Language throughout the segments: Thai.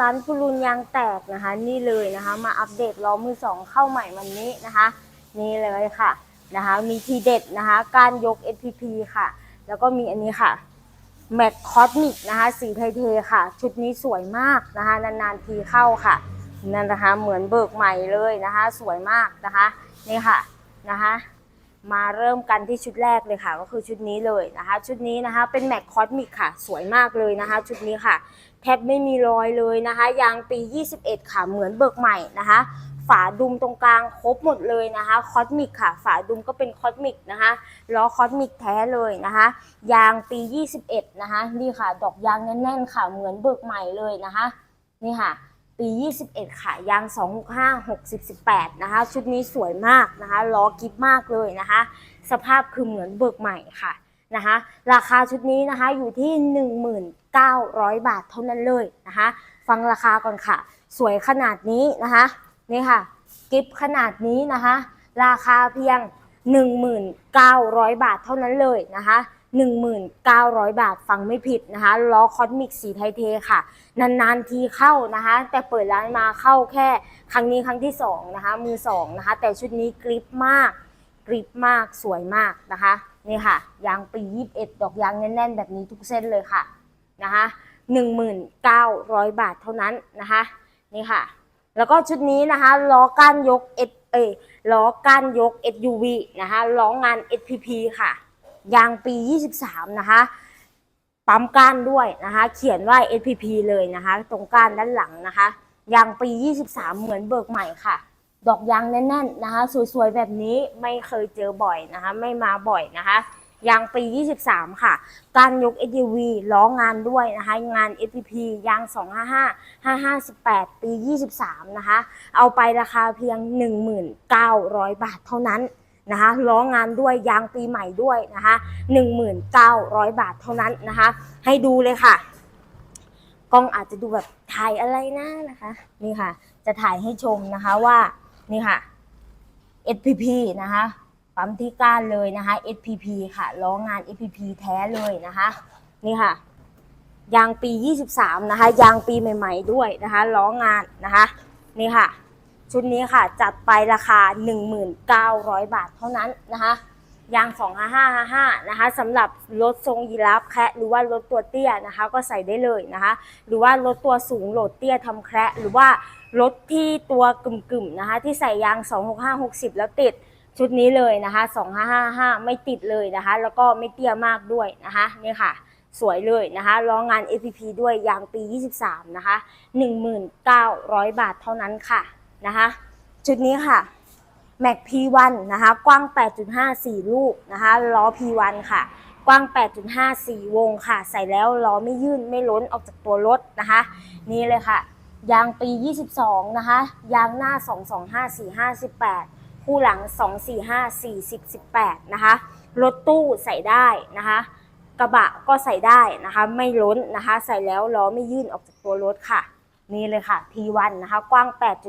ร้านพุรุนยางแตกนะคะ นี่เลยนะคะ มาอัปเดตล้อมือสองเข้าใหม่วันนี้นะคะ นี่เลยค่ะนะคะ มีทีเด็ดนะคะ การยก SPP ค่ะ แล้วก็มีอันนี้ค่ะแม็กคอสมิกนะคะ สีไทเทค่ะ ชุดนี้สวยมากนะคะ นานๆทีเข้าค่ะนั่นนะคะ เหมือนเบิกใหม่เลยนะคะ สวยมากนะคะ นี่ค่ะนะคะ มาเริ่มกันที่ชุดแรกเลยค่ะ ก็คือชุดนี้เลยนะคะ ชุดนี้นะคะเป็นแม็กคอสมิกค่ะ สวยมากเลยนะคะ ชุดนี้ค่ะ แทบไม่มีรอยเลยนะคะ ยางปี 21 ค่ะ เหมือนเบิกใหม่นะคะ ฝาดุมตรงกลางครบหมดเลยนะคะคอสมิกค่ะ ฝาดุมก็เป็นคอสมิกนะคะล้อคอสมิกแท้เลยนะคะ ยางปี 21 นะคะนี่ค่ะ ดอกยางแน่นๆค่ะ เหมือนเบิกใหม่เลยนะคะ นี่ค่ะ ปี 21 ค่ะ ยาง 265 60 18 นะคะ ชุดนี้สวยมากนะคะ ล้อกิฟมากเลยนะคะ สภาพคือเหมือนเบิกใหม่ค่ะนะคะ ราคาชุดนี้นะคะอยู่ที่ 1,900 บาทเท่านั้นเลยนะคะ ฟังราคาก่อนค่ะ สวยขนาดนี้นะคะ นี่ค่ะ กิฟขนาดนี้นะคะ ราคาเพียง 1,900 บาทเท่านั้นเลยนะคะ 1,900 บาทฟังไม่ผิดนะคะล้อคอสมิกสีไทเทค่ะ นานๆทีเข้านะคะ แต่เปิดร้านมาเข้าแค่ ครั้งนี้ครั้งที่สองนะคะมือสองนะคะ แต่ชุดนี้กริปมากกริปมากสวยมากนะคะนี่ค่ะยางปี21 ดอกยางแน่น ๆ แบบนี้ทุกเส้นเลยค่ะนะคะ1,900 บาทเท่านั้นนะคะนี่ค่ะ แล้วก็ชุดนี้นะคะล้อก้านยก S เอยล้อก้านยก SUV นะคะล้องาน SPP ค่ะ ยางปี 23 นะคะ ปั๊มก้านด้วยนะคะ เขียนว่า SPP เลยนะคะ ตรงก้านด้านหลังนะคะ ยางปี 23 เหมือนเบิกใหม่ค่ะ ดอกยางแน่นๆนะคะ สวยๆ แบบนี้ไม่เคยเจอบ่อยนะคะ ไม่มาบ่อยนะคะยางปี 23 ค่ะ การยก SUV ล้องานด้วยนะคะ งาน SPP ยาง 255 558 ปี 23 นะคะ เอาไปราคาเพียง 1,900บาทเท่านั้น นะคะล้องานด้วยยางปีใหม่ด้วยนะคะ1,900 บาทเท่านั้นนะคะ ให้ดูเลยค่ะ กล้องอาจจะดูแบบถ่ายอะไรนะนะคะ นี่ค่ะ จะถ่ายให้ชมนะคะว่านี่ค่ะ SPP นะคะปั๊มที่ก้านเลยนะคะ SPP ค่ะล้องาน SPP แท้เลยนะคะ นี่ค่ะยางปี 23 นะคะ ยางปีใหม่ ๆ ด้วยนะคะ ล้องานนะคะ นี่ค่ะ ชุดนี้ค่ะจัดไปราคา 1,900 บาทเท่านั้นนะคะยาง 25555นะคะสำหรับรถทรงยีราฟแคระหรือว่ารถตัวเตี้ยนะคะ ก็ใส่ได้เลยนะคะ หรือว่ารถตัวสูงโหลดเตี้ยทำแคระหรือว่ารถที่ตัวกึ่มๆนะคะ ที่ใส่ยาง 265 60 แล้วติดชุดนี้เลยนะคะ 2555 ไม่ติดเลยนะคะ แล้วก็ไม่เตี้ยมากด้วยนะคะนี่ค่ะ สวยเลยนะคะล้องาน APP ด้วยยางปี 23 นะคะ 1,900 บาทเท่านั้นค่ะ นะคะ ชุดนี้ค่ะ Mac P1 นะคะ กว้าง 8.5 4 ลูกนะคะล้อ P1 ค่ะ กว้าง 8.5 4 วงค่ะ ใส่แล้วล้อไม่ยื่นไม่ล้นออกจากตัวรถนะคะ นี่เลยค่ะ ยางปี 22 นะคะ ยางหน้า 225 4 58 คู่หลัง 245 40 18 นะคะ รถตู้ใส่ได้นะคะ กระบะก็ใส่ได้นะคะ ไม่ล้นนะคะ ใส่แล้วล้อไม่ยื่นออกจากตัวรถค่ะ นี่เลยค่ะ P1 นะคะ กว้าง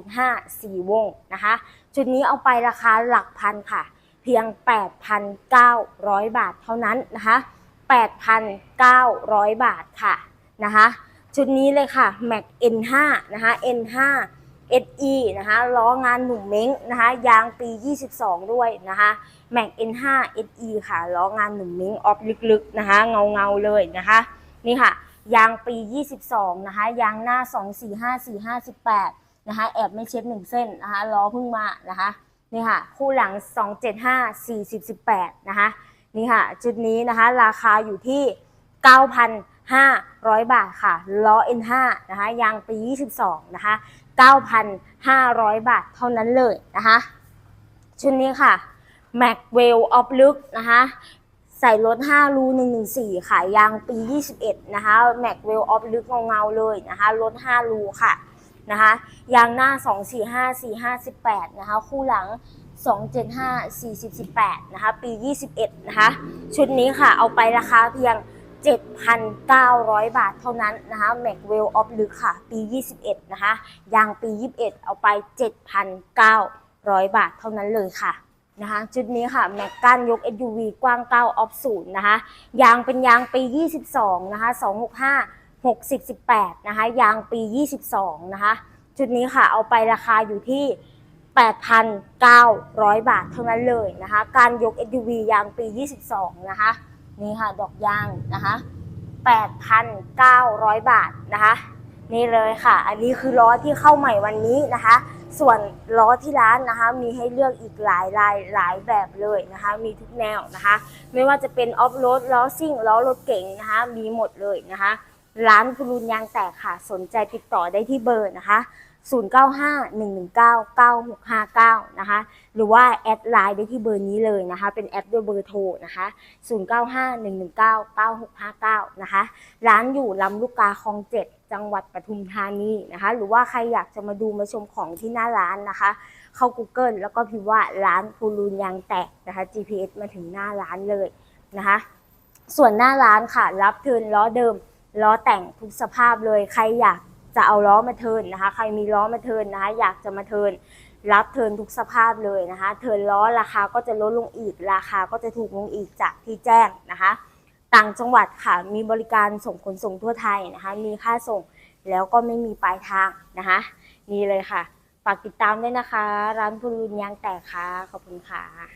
8.5 4 วงนะคะ ชุดนี้เอาไปราคาหลักพันค่ะ เพียง 8,900 บาทเท่านั้นนะคะ 8,900 บาทค่ะนะคะ ชุดนี้เลยค่ะ Mac N5 นะคะ N5 SE นะคะล้องานหนุ่มเม้งนะคะ ยางปี 22 ด้วยนะคะ Mac N5 SE ค่ะล้องานหนุ่มเม้งออฟลึกๆนะคะ เงาเงาๆเลยนะคะ นี่ค่ะ ยางปี 22 นะคะ ยางหน้า 245 458 นะคะ แอบไม่เช็ดหนึ่งเส้นนะคะ ล้อเพิ่งมานะคะ นี่ค่ะ คู่หลัง 275 40 18 นะคะ นี่ค่ะ จุดนี้นะคะ ราคาอยู่ที่ 9,500 บาทค่ะ ล้อ N5 นะคะ ยางปี 22 นะคะ 9,500 บาทเท่านั้นเลยนะคะ ชุดนี้ค่ะ Macwell of Look นะคะ ใส่รถ5รู114 ค่ะ ยางปี 21 นะคะ Macwell of Look เงาๆเลยนะคะรถ5รูค่ะนะคะยางหน้า 245 458 นะคะ คู่หลัง 275 40 18 นะคะ ปี 21 นะคะ ชุดนี้ค่ะ เอาไปราคาเพียง 7,900 บาทเท่านั้นนะคะ Macwell of Look ค่ะ ปี 21 นะคะ ยางปี 21 เอาไป 7,900 บาทเท่านั้นเลยค่ะ นะคะชุดนี้ค่ะแม็กก้านยก SUV กว้าง9ออฟศูนย์นะคะยางเป็นยางปี 22 นะคะ 265 60 18 นะคะ ยางปี 22 นะคะ ชุดนี้ค่ะเอาไปราคาอยู่ที่ 8,900 บาทเท่านั้นเลยนะคะ การยก SUV ยางปี 22 นะคะ นี่ค่ะดอกยางนะคะ 8,900 บาทนะคะ นี่เลยค่ะ อันนี้คือล้อที่เข้าใหม่วันนี้นะคะ ส่วนล้อที่ร้านนะคะ มีให้เลือกอีกหลายลายหลายแบบเลยนะคะ มีทุกแนวนะคะ ไม่ว่าจะเป็นออฟโรดล้อซิ่งล้อรถเก๋งนะคะ มีหมดเลยนะคะ ร้านพลูนยางแตกค่ะ สนใจติดต่อได้ที่เบอร์นะคะ 0951199659 นะคะ หรือว่าแอดไลน์ได้ที่เบอร์นี้เลยนะคะ เป็นแอดด้วยเบอร์โทรนะคะ 0951199659 นะคะ ร้านอยู่ลำลูกกาคลองเจ็ด จังหวัดปทุมธานีนะคะ หรือว่าใครอยากจะมาดูมาชมของที่หน้าร้านนะคะ เข้า Google แล้วก็พิมพ์ว่าร้านพูลูนยางแตกนะคะ GPS มาถึงหน้าร้านเลยนะคะ ส่วนหน้าร้านค่ะ รับเทินล้อเดิมล้อแต่งทุกสภาพเลย ใครอยากจะเอาล้อมาเทินนะคะ ใครมีล้อมาเทินนะคะ อยากจะมาเทินรับเทินทุกสภาพเลยนะคะ เทินล้อราคาก็จะลดลงอีกราคาก็จะถูกลงอีกจากที่แจ้งนะคะ ต่างจังหวัดค่ะ มีบริการส่งขนส่งทั่วไทยนะคะ มีค่าส่งแล้วก็ไม่มีปลายทางนะคะ นี่เลยค่ะ ฝากติดตามด้วยนะคะ ร้านพูรุนยางแตกค่ะ ขอบคุณค่ะ